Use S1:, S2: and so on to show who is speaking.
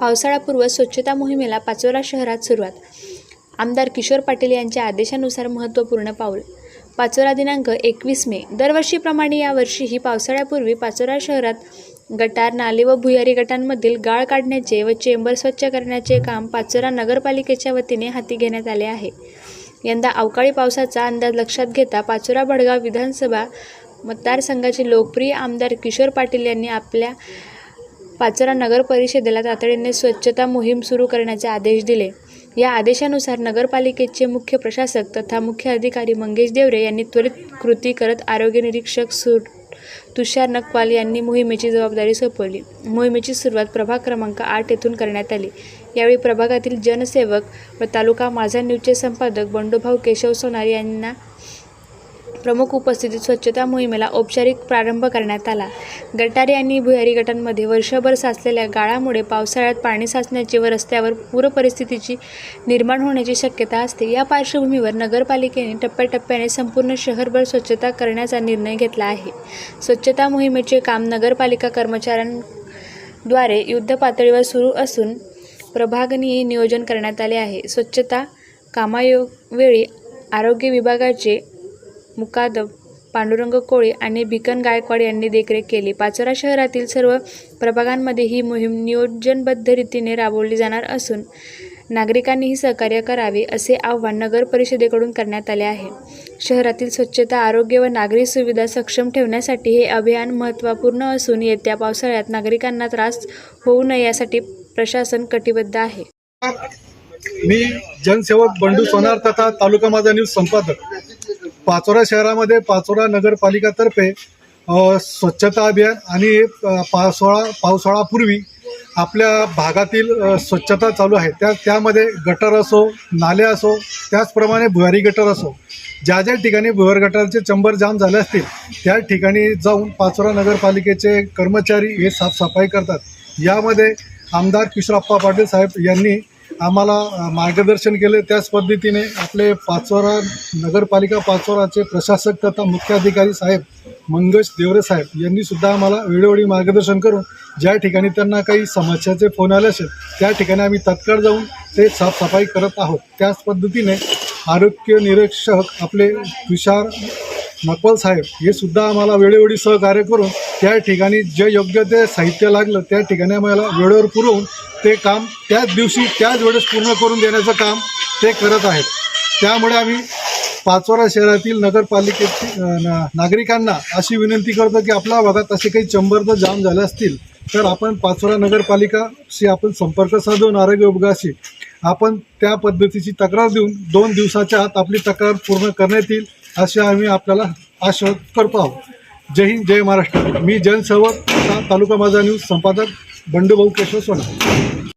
S1: पावसाळापूर्व स्वच्छता मोहिमेला पाचोरा शहरात सुरुवात. आमदार किशोर पाटील यांच्या आदेशानुसार महत्त्वपूर्ण पाऊल. पाचोरा दिनांक एकवीस मे. दरवर्षीप्रमाणे यावर्षीही पावसाळ्यापूर्वी पाचोरा शहरात गटार नाले व भुयारी गटांमधील गाळ काढण्याचे व चेंबर स्वच्छ करण्याचे काम पाचोरा नगरपालिकेच्या वतीने हाती घेण्यात आले आहे. यंदा अवकाळी पावसाचा अंदाज लक्षात घेता पाचोरा भडगाव विधानसभा मतदारसंघाचे लोकप्रिय आमदार किशोर पाटील यांनी आपल्या पाचोरा नगर परिषदेला तातडीने स्वच्छता मोहीम सुरू करण्याचे आदेश दिले. या आदेशानुसार नगरपालिकेचे मुख्य प्रशासक तथा मुख्य अधिकारी मंगेश देवरे यांनी त्वरित कृती करत आरोग्य निरीक्षक सु तुषार नकवाल यांनी मोहिमेची जबाबदारी सोपवली. मोहिमेची सुरुवात प्रभाग क्रमांक आठ येथून करण्यात आली. यावेळी प्रभागातील जनसेवक व तालुका माझा न्यूजचे संपादक बंडूभाऊ केशव सोनार यांना प्रमुख उपस्थितीत स्वच्छता मोहिमेला औपचारिक प्रारंभ करण्यात आला. गटारी आणि भुयारी गटांमध्ये वर्षभर साचलेल्या गाळामुळे पावसाळ्यात पाणी साचण्याची व रस्त्यावर पूर परिस्थितीची निर्माण होण्याची शक्यता असते. या पार्श्वभूमीवर नगरपालिकेने टप्प्याटप्प्याने संपूर्ण शहरभर स्वच्छता करण्याचा निर्णय घेतला आहे. स्वच्छता मोहिमेचे काम नगरपालिका कर्मचाऱ्यांद्वारे युद्ध पातळीवर सुरू असून प्रभागनीय नियोजन करण्यात आले आहे. स्वच्छता कामावेळी आरोग्य विभागाचे मुकादम पांडुरंग कोळी आणि भिकन गायकवाड यांनी देखरेख केली. पाचोरा शहरातील सर्व प्रभागांमध्ये ही मोहीम नियोजनबद्ध रीतीने राबवली जाणार असून नागरिकांनीही सहकार्य करावे असे आव्हान नगर परिषदेकडून करण्यात आले आहे. शहरातील स्वच्छता आरोग्य व नागरी सुविधा सक्षम ठेवण्यासाठी हे अभियान महत्त्वपूर्ण असून येत्या पावसाळ्यात नागरिकांना त्रास होऊ नये यासाठी प्रशासन कटिबद्ध आहे.
S2: मी जनसेवक बंडू सोनार तथा तालुका माझा न्यूज संपादक. पाचोरा शहरामध्ये पाचोरा नगरपालिकातर्फे स्वच्छता अभियान आणि पावसाळा पावसाळापूर्वी आपल्या भागातील स्वच्छता चालू आहे. त्या त्यामध्ये गटर असो नाले असो त्याचप्रमाणे भुयारी गटर असो ज्या ज्या ठिकाणी भुयार गटारचे चंबर जाम झाले असतील त्या ठिकाणी जाऊन पाचोरा नगरपालिकेचे कर्मचारी हे साफसफाई करतात. यामध्ये आमदार किशोरप्पा पाटील साहेब यांनी आम्हाला मार्गदर्शन केले. त्याच पद्धतीने आपले पाचोरा नगरपालिका पाचोराचे प्रशासक तथा मुख्य अधिकारी साहेब मंगेश देवरे साहेब यांनी सुद्धा आम्हाला वेळोवेळी मार्गदर्शन करून ज्या ठिकाणी त्यांना काही समस्याचे फोन आले असेल त्या ठिकाणी आम्ही तत्काळ जाऊन ते साफसफाई करत आहोत. त्याच पद्धतीने आरोग्य निरीक्षक आपले तुषार नकवल साहेब हे सुद्धा आम्हाला वेळोवेळी सहकार्य करून त्या ठिकाणी जे योग्य ते साहित्य लागलं त्या ठिकाणी आम्हाला वेळेवर पुरवून ते काम त्याच दिवशी त्याच वेळेस पूर्ण करून देण्याचं काम ते करत आहेत. त्यामुळे आम्ही पाचोरा शहरातील नगरपालिकेची ना- नागरिकांना अशी विनंती करतो की आपल्या भागात असे काही चंबर जर जाम झाले असतील तर आपण पाचोरा नगरपालिकाशी आपण संपर्क साधून आरोग्य विभागाशी आपण त्या पद्धतीची तक्रार देऊन दोन दिवसाच्या आत आपली तक्रार पूर्ण करण्यात येईल. असे आम्ही आपल्याला आश्वास करतो आहोत. जय हिंद जय महाराष्ट्र. मी जनसेवक तालुका माझा न्यूज संपादक बंडूभाऊ केशव सोना